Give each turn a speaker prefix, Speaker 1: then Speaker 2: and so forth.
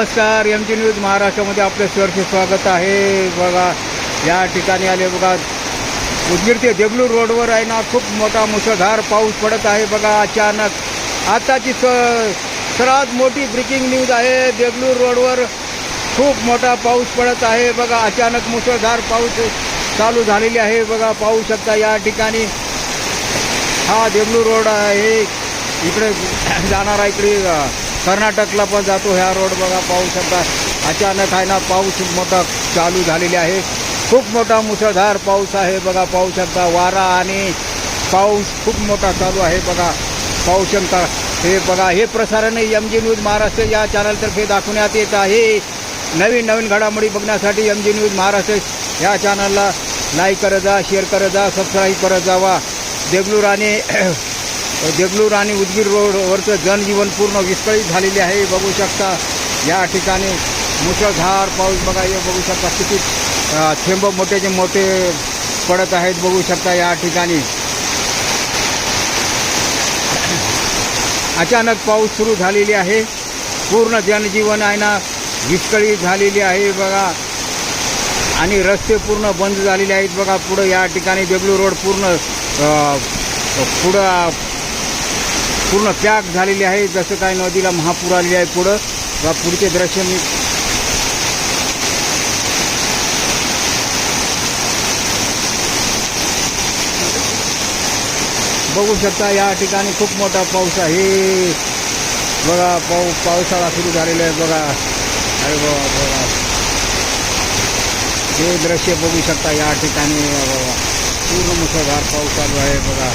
Speaker 1: नमस्कार M G news महाराष्ट्रामध्ये आपले सहर्ष स्वागत आहे. बघा या ठिकाणी आले बघा. उदगीर ते देगलूर रोडवर आहे ना खूप मोठा मुसळधार पाऊस पडत आहे बघा अचानक. आताची स सर्वात मोठी ब्रेकिंग न्यूज आहे. देगलूर रोडवर खूप मोठा पाऊस पडत आहे बघा. अचानक मुसळधार पाऊस चालू झालेली आहे बघा. पाहू शकता या ठिकाणी. हा देगलूर रोड आहे. इकडे जाणारा इकडे कर्नाटकला पण जातो ह्या रोड बघा पाहू शकता अचानक आहे ना पाऊस मोठा चालू झालेला आहे. खूप मोठा मुसळधार पाऊस आहे बघा पाहू शकता वारा आणि पाऊस खूप मोठा चालू आहे बघा. पाहू शकता हे बघा हे प्रसारण एम जी न्यूज महाराष्ट्र या चॅनलतर्फे दाखवण्यात येत आहे. नवीन नवीन घडामोडी बघण्यासाठी एम जी न्यूज महाराष्ट्र या चॅनलला लाईक करत जा शेअर करत जा सबस्क्राईब करत जावा. देगलूर आणि देगलूर आणि उदगीर रोडवरचं जनजीवन पूर्ण विस्कळीत झालेले आहे. बघू शकता या ठिकाणी मुसळधार पाऊस बघा हे बघू शकता किती थेंब मोठेचे मोठे पडत आहेत. बघू शकता या ठिकाणी. अचानक पाऊस सुरू झालेली आहे. पूर्ण जनजीवन आहे ना विस्कळीत झालेली आहे बघा. आणि रस्ते पूर्ण बंद झालेले आहेत बघा. पुढं या ठिकाणी देगलूर रोड पूर्ण पुढं पूर्ण पॅक झालेली आहे. जसं काय नदीला महापूर आलेली आहे पुढं पुढचे दृश्य मी बघू शकता या ठिकाणी खूप मोठा पाऊस आहे. बघा पाऊ पावसाळा सुरू झालेला आहे. बघा. अरे बघा बघा हे दृश्य बघू शकता या ठिकाणी. बघा पूर्ण मुसळधार पाऊस चालू आहे. बघा.